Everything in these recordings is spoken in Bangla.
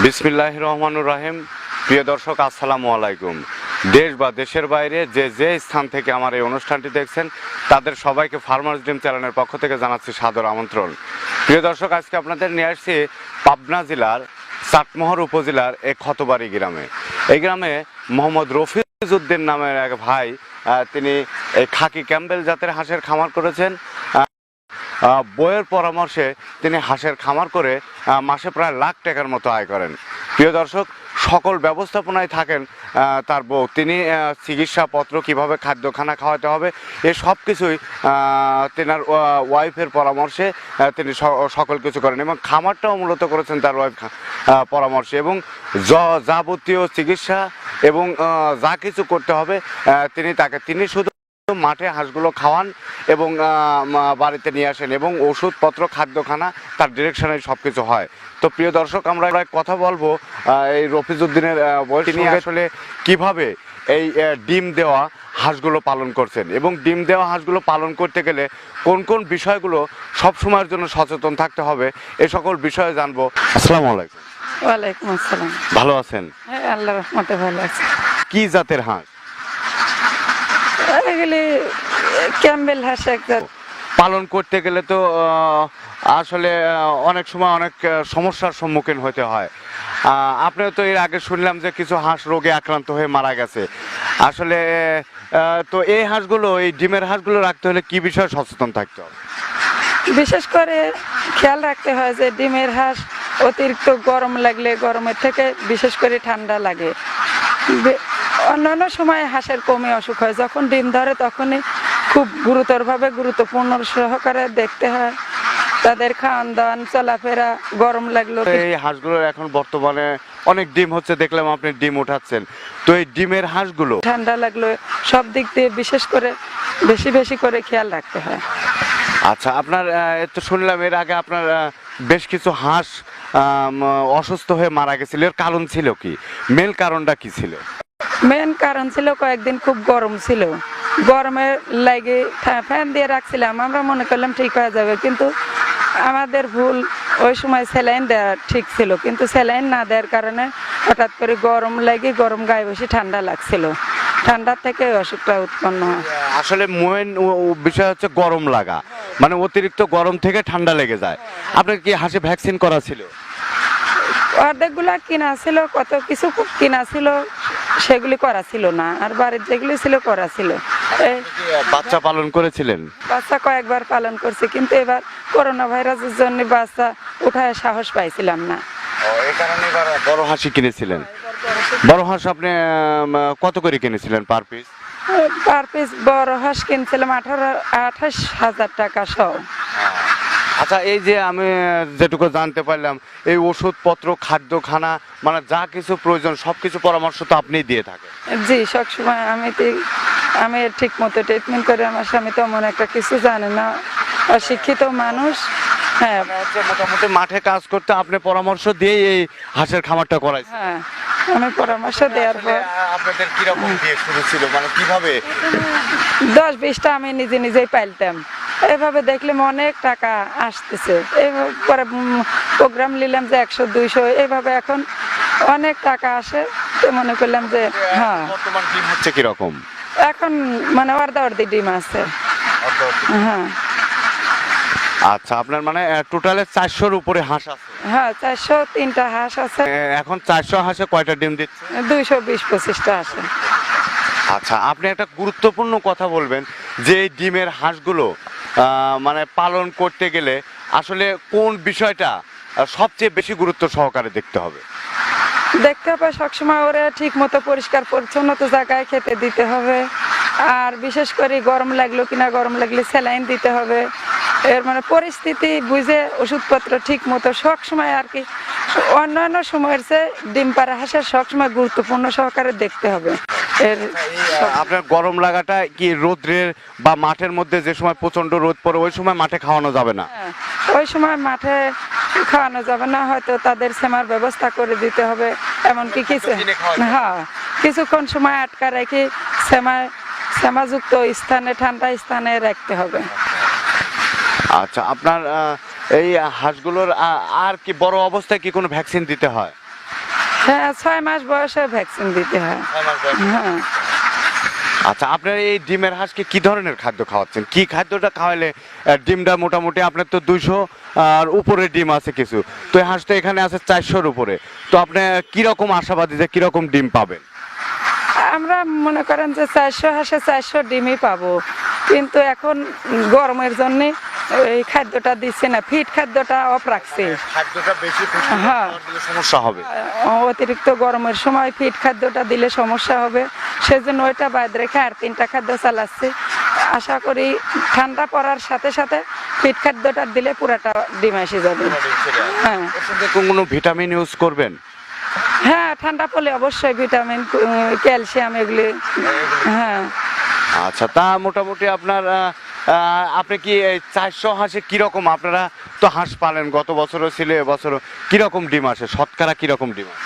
বিসমিল্লাহ রহমানুর রাহিম। প্রিয় দর্শক, আসসালামু আলাইকুম। দেশ বা দেশের বাইরে যে যে স্থান থেকে আমার এই অনুষ্ঠানটি দেখছেন, তাদের সবাইকে ফার্মার্স ড্রিম চ্যানেলের পক্ষ থেকে জানাচ্ছি সাদর আমন্ত্রণ। প্রিয় দর্শক, আজকে আপনাদের নিয়ে আসছি পাবনা জেলার চাটমোহর উপজেলার এক ক্ষতবাড়ি গ্রামে। এই গ্রামে মোহাম্মদ রফিজউদ্দিন নামের এক ভাই তিনি এই খাকি ক্যাম্বেল জাতের হাঁসের খামার করেছেন। বইয়ের পরামর্শে তিনি হাঁসের খামার করে মাসে প্রায় লাখ টাকার মতো আয় করেন। প্রিয় দর্শক, সকল ব্যবস্থাপনায় থাকেন তার বউ। তিনি চিকিৎসাপত্র কীভাবে খাদ্যখানা খাওয়াতে হবে, এ সব কিছুই তেনার ওয়াইফের পরামর্শে তিনি সকল কিছু করেন এবং খামারটাও মূলত করেছেন তার ওয়াইফ পরামর্শে এবং যাবতীয় চিকিৎসা এবং যা কিছু করতে হবে তিনি তাকে, তিনি শুধু মাঠে হাঁসগুলো খাওয়ান এবং বাড়িতে নিয়ে আসেন এবং ওষুধপত্র খাদ্যখানা তার ডিরেকশনে সব কিছু হয়। তো প্রিয় দর্শক আমরা কথা বলব এই রফিজউদ্দিনের বয়স তিনি আসলে কীভাবে এই ডিম দেওয়া হাঁসগুলো পালন করছেন এবং ডিম দেওয়া হাঁসগুলো পালন করতে গেলে কোন কোন বিষয়গুলো সব সময়ের জন্য সচেতন থাকতে হবে এ সকল বিষয়ে জানব। আসসালামু আলাইকুম। ওয়ালাইকুম আসসালাম। ভালো আছেন? হ্যাঁ রহমতে ভালো আছে। কি জাতের হাঁস? এগুলি ক্যাম্বেল হাঁস একটা পালন করতে গেলে তো আসলে অনেক সময় অনেক সমস্যার সম্মুখীন হতে হয়। আহ, আপনিও তো এর আগে শুনলাম যে কিছু হাঁস রোগে আক্রান্ত হয়ে মারা গেছে। আসলে তো এই হাঁসগুলো এই ডিমের হাঁসগুলো রাখতে হলে কি বিষয়ে সচেতন থাকতে হবে? বিশেষ করে খেয়াল রাখতে হয় যে ডিমের হাঁস অতিরিক্ত গরম লাগলে গরমের থেকে বিশেষ করে ঠান্ডা লাগে। অন্যান্য সময় হাঁসের কমে অসুখ হয়। যখন ডিম ধরে তখনই খুব গুরুতরভাবে গুরুত্বপূর্ণ সহকারে দেখতে হয়। তাদের খাওয়ান দাওয়ান চলাফেরা গরম লাগল। এই হাঁসগুলোর এখন বর্তমানে অনেক ডিম হচ্ছে দেখলাম আপনি ডিম উঠাচ্ছেন। তো এই ডিমের হাঁসগুলো ঠান্ডা লাগল সব দিক দিয়ে বিশেষ করে বেশি বেশি করে খেয়াল রাখতে হয়। আচ্ছা আপনার তো শুনলাম এর আগে আপনার বেশ কিছু হাঁস অসুস্থ হয়ে মারা গেছিল। এর কারণ ছিল কি? মেল কারণটা কি ছিল? মেন কারণ ছিল কয়েকদিন খুব গরম ছিল। গরমে লাগে ফ্যান দিয়ে রাখছিলাম। আমরা মনে করলাম ঠিক হয়ে যাবে কিন্তু আমাদের ভুল ওই সময় স্যালাইন দেওয়া ঠিক ছিল। কিন্তু স্যালাইন না দেওয়ার কারণে হঠাৎ করে গরম লাগে গরম গায়ে বসে ঠান্ডা লাগছিল। ঠান্ডার থেকে অসুখটা উৎপন্ন হয়। আসলে মেন বিষয় হচ্ছে গরম লাগা। মানে অতিরিক্ত গরম থেকে ঠান্ডা লেগে যায়। আপনার কি হাসি ভ্যাকসিন করা ছিল? অর্ধেকগুলা কিনা ছিল কত কিছু কিনা ছিল সেগুলি করা ছিল না আর বাড়ির যেগুলি ছিল করা ছিল। বাচ্চা পালন করেছিলেন? বাচ্চা কয়েকবার পালন করছি কিন্তু এবার করোনা ভাইরাসের জন্য বাচ্চা উঠায় সাহস পাইছিলাম না। এই কারণে এবার বড় হাসি কিনেছিলেন। বড় হাঁস আপনি কত করে কিনেছিলেন পার পিস পার পিস বড় হাঁস কিনছিলাম আঠারো আঠাশ হাজার টাকা সহ আচ্ছা এই যে আমি যেটুকু জানতে পারলাম এই ওষুধপত্র খাদ্য খানা মানে যা কিছু প্রয়োজন সব কিছু পরামর্শ তো আপনিই দিয়ে থাকেন। জি সবসময় আমি আমি ঠিক মতো ট্রিটমেন্ট করি আমার স্বামী তো এমন একটা কিছু জানে না। অশিক্ষিত মানুষ হ্যাঁ। মানে মোটামুটি মাঠে কাজ করতে আপনি পরামর্শ দিয়ে এই হাঁসের খামারটা করাইছেন। হ্যাঁ আমি পরামর্শ দেওয়ার পর আপনাদের কীরকম দিয়ে শুরু ছিল? মানে কীভাবে দশ বিশটা আমি নিজে নিজেই পাইলতাম। এভাবে দেখলাম অনেক টাকা আসতেছে। পরে প্রোগ্রাম নিলাম যে একশো দুইশো এইভাবে এখন অনেক টাকা আসে। তো মনে করলাম যে হ্যাঁ। ডিম হচ্ছে কীরকম? এখন মানে অর্ধা অর্ধি ডিম আছে। হ্যাঁ। আচ্ছা আপনার মানে টোটালে চারশোর উপরে হাঁস আছে। হ্যাঁ চারশো তিনটা হাঁস আছে। এখন চারশো হাঁসে কয়টা ডিম দিচ্ছে? দুইশো বিশ পঁচিশটা আছে। আচ্ছা আপনি একটা গুরুত্বপূর্ণ কথা বলবেন যে এই ডিমের হাঁসগুলো মানে পালন করতে গেলে আসলে কোন বিষয়টা সবচেয়ে বেশি গুরুত্ব সহকারে দেখতে হবে? দেখতে হবে সবসময় ওরা ঠিক মতো পরিষ্কার পরিচ্ছন্নতা জায়গায় খেতে দিতে হবে। আর বিশেষ করে গরম লাগল কিনা, গরম লাগলে স্যালাইন দিতে হবে। এর মানে পরিস্থিতি বুঝে ওষুধপত্র ঠিক মতো সব সময় আর কি, অন্যান্য সময়ের চেয়ে ডিম পাড়া হাঁসের সবসময় গুরুত্বপূর্ণ সহকারে দেখতে হবে। এর আপনার গরম লাগাটা কি রোদ্রের বা মাঠের মধ্যে যে সময় প্রচণ্ড রোদ পড়ে ওই সময় মাঠে খাওয়ানো যাবে না? হ্যাঁ, ওই সময় মাঠে খাওয়ানো যাবে না হয়তো তাদের সেমার ব্যবস্থা করে দিতে হবে এমনকি কিছু। হ্যাঁ কিছুক্ষণ সময় আটকা রেখে সেমায় সেমাযুক্ত স্থানে ঠান্ডা স্থানে রাখতে হবে। আচ্ছা আপনার এই হাঁসগুলোর আর কি বড় অবস্থায় কি কোনো ভ্যাকসিন দিতে হয়? হ্যাঁ ছয় মাস বয়সে ভ্যাকসিন দিতে হয়। হ্যাঁ। আচ্ছা আপনার এই ডিমের হাঁসকে কি ধরনের খাদ্য খাওয়াচ্ছেন? কি খাদ্যটা খাওয়ালে ডিমটা মোটামুটি আপনার তো দুইশো আর উপরে ডিম আছে কিছু। তো এই হাঁস তো এখানে আছে চারশোর উপরে। তো আপনি কীরকম আশাবাদী যে কীরকম ডিম পাবেন? আমরা মনে করেন যে চারশো হাঁসে চারশো ডিমই পাবো। কিন্তু এখন গরমের জন্য এই খাদ্যটা দিচ্ছে না ফিট খাদ্যটা অফ রাখছে। খাদ্যটা বেশি হ্যাঁ। সমস্যা হবে। অতিরিক্ত গরমের সময় ফিট খাদ্যটা দিলে সমস্যা হবে। সেজন্য ওইটা বাদ রেখে আর তিনটা খাদ্য চালাচ্ছি। আশা করি ঠান্ডা পড়ার সাথে সাথে ফিট খাদ্যটা দিলে পুরাটা ডিম এসে যাবে। হ্যাঁ। কোনো ভিটামিন ইউজ করবেন? হ্যাঁ ঠান্ডা পড়লে অবশ্যই ভিটামিন ক্যালসিয়াম এগুলি। হ্যাঁ আচ্ছা তা মোটামুটি আপনার আপনি কি এই চারশো হাঁসে কীরকম আপনারা তো হাঁস পালেন? গত বছরও ছিল এবছরও কীরকম ডিম আসে? শতকরা কীরকম ডিম আসে?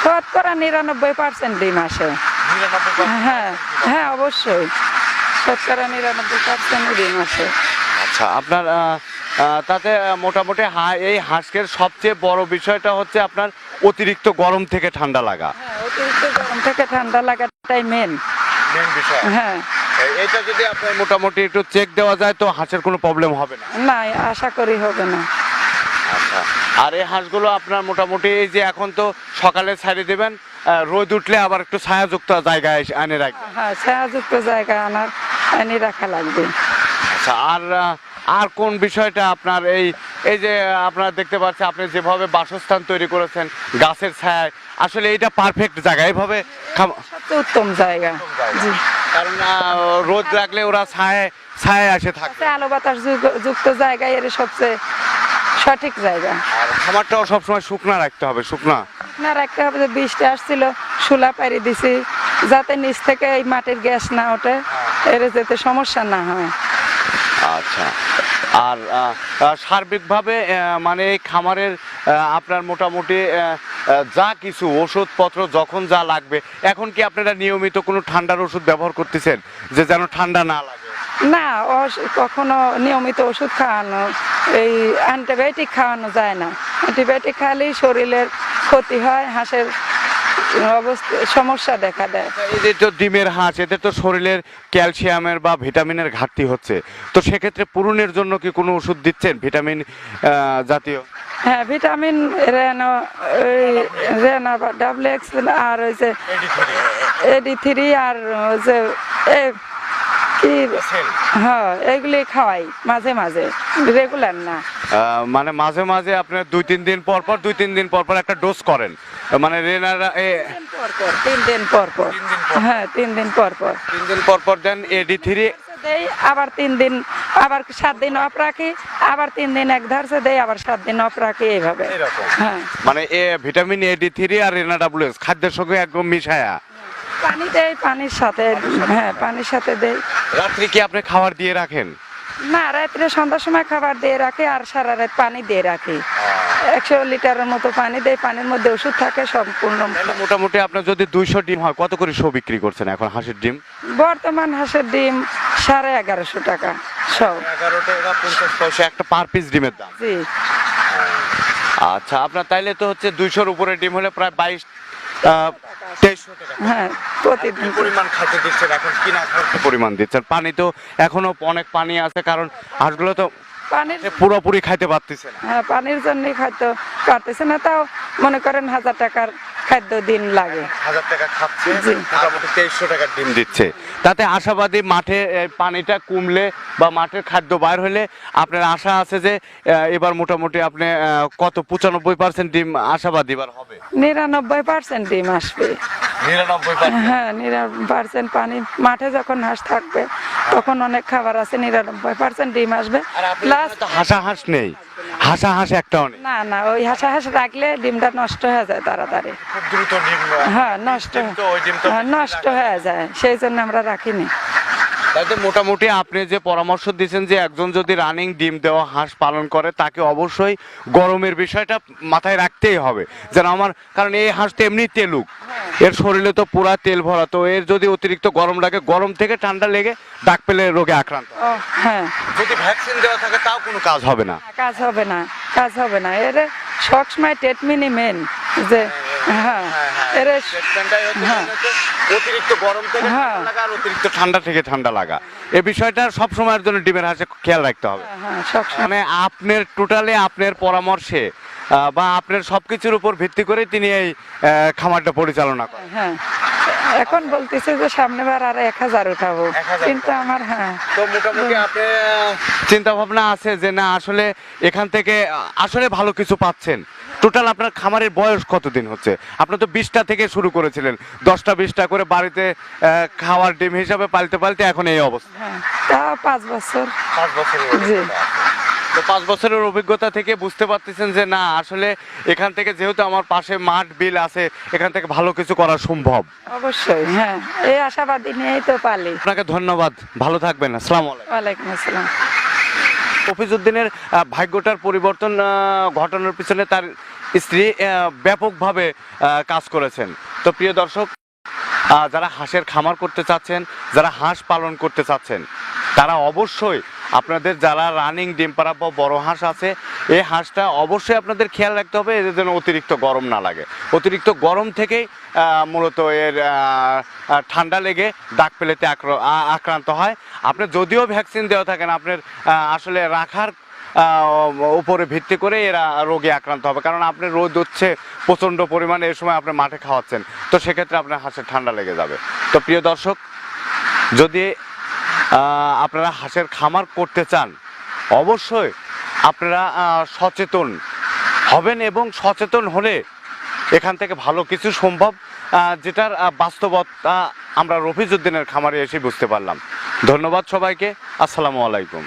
শতকরা নিরানব্বই পার্সেন্ট ডিম আসে। হ্যাঁ হ্যাঁ অবশ্যই। শতকরা নিরানব্বই পার্সেন্ট ডিম আসে। আচ্ছা আপনার তাতে মোটামুটি এই হাঁসের সবচেয়ে বড় বিষয়টা হচ্ছে আপনার অতিরিক্ত গরম থেকে ঠান্ডা লাগা। হ্যাঁ অতিরিক্ত গরম থেকে ঠান্ডা লাগাটাই মেন মেন বিষয়। হ্যাঁ। এটা যদি আপনার মোটামুটি একটু চেক দেওয়া যায় তো হাঁসের কোনো প্রবলেম হবে না। না আশা করি হবে না। আচ্ছা আর এই হাঁসগুলো আপনার মোটামুটি এই যে এখন তো সকালে ছাড়িয়ে দেবেন রোদ উঠলে আবার একটু ছায়াযুক্ত জায়গায় আনে রাখবেন। হ্যাঁ ছায়াযুক্ত জায়গা আনার এনে রাখা লাগবে। আচ্ছা আর আর কোন বিষয়টা আপনার এই এই যে আপনারা দেখতে পাচ্ছেন আপনি যেভাবে বাসস্থান তৈরি করেছেন গাছের ছায়ায় আসলে এটা পারফেক্ট জায়গা এইভাবে সবচেয়ে উত্তম জায়গা। জি। কারণ রোদ রাখলে ওরা ছায় ছায় আসে থাকে আলো বাতাস যুক্ত জায়গা এর সবচেয়ে সঠিক জায়গা। আর খামারটাও সবসময় শুকনা রাখতে হবে শুকনা। না রাখতে হবে যে বৃষ্টি আসছিল শুলা পারি দিছি যাতে নিচ থেকে এই মাটির গ্যাস না ওঠে এর যাতে সমস্যা না হয়। আচ্ছা। আর সার্বিকভাবে মানে খামারের আপনার মোটামুটি যা কিছু ওষুধপত্র, যখন যা লাগবে। এখন কি আপনারা নিয়মিত কোনো ঠান্ডার ওষুধ ব্যবহার করতেছেন? যে যেন ঠান্ডা না লাগে? না কখনো নিয়মিত ওষুধ খাওয়ানো, এই অ্যান্টিবায়োটিক খাওয়ানো যায় না। অ্যান্টিবায়োটিক খাওয়ালেই শরীরের ক্ষতি হয়, হাঁসের অবস্থা সমস্যা দেখা দেয়। এদের তো ডিমের হাঁস এদের তো শরীরের ক্যালসিয়ামের বা ভিটামিনের ঘাটতি হচ্ছে। তো সেক্ষেত্রে পূরণের জন্য কি কোনো ওষুধ দিচ্ছেন? ভিটামিন জাতীয়? হ্যাঁ ভিটামিন রেনো ওই রেনা বা ডাবল এক্স আর ওই যে এডি থ্রি আর ওই যে এ হ্যাঁ এগুলি খাওয়াই মাঝে মাঝে। রেগুলার না। মানে মাঝে মাঝে আপনার দুই তিন দিন পর পর দুই তিন দিন পর পর একটা ডোজ করেন। মানে রেনারা এ, পর পর তিন দিন পর পর। হ্যাঁ তিন দিন পর পর। তিন দিন পর পর দেন এডি থ্রি দেই আবার তিন দিন আবার সাত দিন অফ রাখি আবার তিন দিন এক ধারসে দেই আবার সাত দিন অফ রাখি এইভাবে। এরকম। হ্যাঁ। মানে এ ভিটামিন এডি থ্রি আর রেনা ডাব্লিউএস খাদ্যের সঙ্গে একদম মিশায়া। পানি দেই পানির সাথে হ্যাঁ পানির সাথে দেই। রাত্রি কি আপনি খাবার দিয়ে রাখেন? না রাত্রে সন্ধ্যার সময় খাবার দিয়ে রাখি আর সারা রাত পানি দিয়ে রাখি। একশো লিটারের মতো পানি দেয় পানির মধ্যে ওষুধ থাকে সম্পূর্ণ মোটামুটি আপনার যদি দুইশো ডিম হয় কত করে শো বিক্রি করছেন এখন হাঁসের ডিম? বর্তমান হাঁসের ডিম সাড়ে এগারোশো টাকা সব এগারো টাকা পঞ্চাশ পয়সা একটা পার পিস ডিমের দাম। জি। আচ্ছা আপনার তাইলে তো হচ্ছে দুইশোর উপরে ডিম হলে প্রায় বাইশ তেইশশো টাকা হ্যাঁ প্রতিদিন। পরিমাণ খাদ্য দিচ্ছেন এখন? কিনা খাদ্য পরিমাণ দিচ্ছেন? পানি তো এখনও অনেক পানি আছে কারণ হাঁসগুলো তো পানির পুরোপুরি খাইতে পারতেছে না। হ্যাঁ পানির জন্যই খাদ্য পারতেছে না তাও মনে করেন হাজার টাকার খাদ্য দিন লাগে। হাজার টাকা খাচ্ছে মোটামুটি তেইশশো টাকার ডিম দিচ্ছে। তাতে আশাবাদী মাঠে পানিটা কমলে বা মাঠের খাদ্য বাইর হলে আপনার আশা আছে যে এবার মোটামুটি আপনি কত পঁচানব্বই পার্সেন্ট ডিম আশাবাদী এবার হবে? নিরানব্বই পার্সেন্ট ডিম আসবে। নিরানব্বই হ্যাঁ নিরানব্বই পার্সেন্ট পানি মাঠে যখন হাঁস থাকবে তখন অনেক খাবার আছে নিরানব্বই পার্সেন্ট ডিম আসবে। প্লাস তো হাসা হাঁস নেই। হাসা হাঁস একটাও নেই। না না ওই হাঁসা হাঁস রাখলে ডিমটা নষ্ট হয়ে যায় তাড়াতাড়ি। দ্রুত ডিম হ্যাঁ নষ্ট ডিম তো ওই ডিম তো হ্যাঁ, নষ্ট হয়ে যায় সেই জন্য আমরা রাখিনি। তাতে মোটামুটি আপনি যে পরামর্শ দিয়েছেন যে একজন যদি রানিং ডিম দেওয়া হাঁস পালন করে তাকে অবশ্যই গরমের বিষয়টা মাথায় রাখতেই হবে। যেন আমার কারণ এই হাঁস তো এমনি তেলুক। এর শরীরে তো পুরা তেল ভরা তো এর যদি অতিরিক্ত গরম লাগে গরম থেকে ঠান্ডা লেগে ডাক পেলে রোগে আক্রান্ত। হ্যাঁ। যদি ভ্যাকসিন দেওয়া থাকে তাও কোনো কাজ হবে না। কাজ হবে না কাজ হবে না। এর সবসময় ট্রিটমেন্টই মেন যে হ্যাঁ এর হ্যাঁ। অতিরিক্ত গরম থেকে হ্যাঁ। ঠান্ডা লাগা আর অতিরিক্ত ঠান্ডা থেকে ঠান্ডা লাগা। এই বিষয়টা সব সময়ের জন্য ডিমের হাঁসে খেয়াল রাখতে হবে। মানে আপনার টোটালি আপনার পরামর্শে বা আপনার সবকিছুর উপর ভিত্তি করে তিনি এই খামারটা পরিচালনা করেন। হ্যাঁ। এখন বলতেছে যে সামনেবার আর এক হাজার উঠাবো। কিন্তু আমার হ্যাঁ। তো মোটামুটি আপনি চিন্তা ভাবনা আছে যে না আসলে এখান থেকে আসলে ভালো কিছু পাচ্ছেন। টোটাল আপনার খামারের বয়স কতদিন হচ্ছে? আপনি তো বিশটা থেকে শুরু করেছিলেন। দশটা বিশটা করে বাড়িতে খাওয়ার ডিম হিসাবে পালতে পালতে এখন এই অবস্থা। হ্যাঁ তা পাঁচ বছর। পাঁচ বছরের তো পাঁচ বছরের অভিজ্ঞতা থেকে বুঝতে পারতেছেন যে না আসলে এখান থেকে যেহেতু আমার পাশে মাঠ বিল আছে এখান থেকে ভালো কিছু করা সম্ভব। অবশ্যই হ্যাঁ এই আশাবাদী নিয়েই তো পালি। আপনাকে ধন্যবাদ ভালো থাকবেন আসসালামু আলাইকুম। আসসালাম। মফিজুদ্দিনের ভাগ্যটার পরিবর্তন ঘটানোর পিছনে তার স্ত্রী ব্যাপকভাবে কাজ করেছেন। তো প্রিয় দর্শক যারা হাঁসের খামার করতে চাচ্ছেন, যারা হাঁস পালন করতে চাচ্ছেন, তারা অবশ্যই আপনাদের যারা রানিং ডিম পাড়া বা বড় হাঁস আছে, এই হাঁসটা অবশ্যই আপনাদের খেয়াল রাখতে হবে, এদের যেন অতিরিক্ত গরম না লাগে। অতিরিক্ত গরম থেকেই মূলত এর ঠান্ডা লেগে দাগ পেলেতে আক্র- আক্রান্ত হয়। আপনি যদিও ভ্যাকসিন দেওয়া থাকেন, আপনার আসলে রাখার উপরে ভিত্তি করে এরা রোগে আক্রান্ত হবে। কারণ আপনি রোদ হচ্ছে, প্রচণ্ড পরিমাণে এই সময় আপনি মাঠে খাওয়াচ্ছেন, তো সেক্ষেত্রে আপনার হাঁসের ঠান্ডা লেগে যাবে। তো প্রিয় দর্শক, যদি আপনারা হাঁসের খামার করতে চান, অবশ্যই আপনারা সচেতন হবেন এবং সচেতন হলে এখান থেকে ভালো কিছু সম্ভব যেটার বাস্তবতা আমরা রফিজউদ্দিনের খামারে এসে বুঝতে পারলাম। ধন্যবাদ সবাইকে। আসসালামু আলাইকুম।